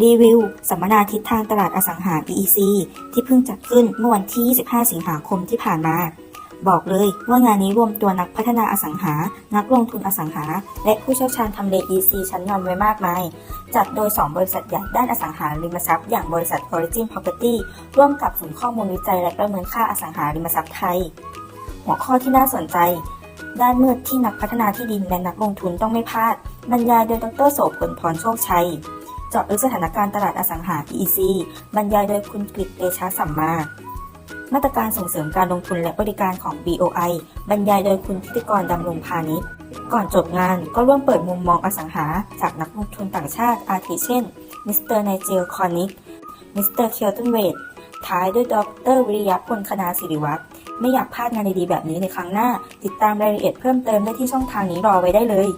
รีวิว สัมมนาทิศทางตลาดอสังหา EEC ที่เพิ่งจัดขึ้นเมื่อวันที่ 25 สิงหาคมที่ผ่านมา บอกเลยว่างานนี้รวมตัวนักพัฒนาอสังหา นักลงทุนอสังหา และผู้เชี่ยวชาญทำเล EC ชั้นนำไว้มากมาย จัดโดย 2 บริษัทใหญ่ด้านอสังหาริมทรัพย์อย่างบริษัท Origin Property ร่วมกับศูนย์ข้อมูลวิจัยและประเมินค่าอสังหาริมทรัพย์ไทย หัวข้อที่น่าสนใจด้านมืดที่นักพัฒนาที่ดินและนักลงทุนต้องไม่พลาด บรรยายโดยดรโสพลพรโชคชัย จาะลึกสถานการณ์ตลาดอสังหา PEC บรรยายโดยคุณกฤษเตชะสัมมา มาตรการส่งเสริมการลงทุนและบริการของ BOI บรรยายโดยคุณทิติกรดำรงพาณิชย์ ก่อนจบงานก็ร่วมเปิดมุมมองอสังหา จากนักลงทุนต่างชาติอาทิเช่น มิสเตอร์ไนเจลคอนิก มิสเตอร์เคียวตันเวดท้ายด้วยดรวิริยะพลคณาศิริวัฒน์ไม่อยากพลาดงานดีๆแบบนี้ในครั้งหน้า ติดตามรายละเอียดเพิ่มเติมได้ที่ช่องทางนี้รอไว้ได้เลย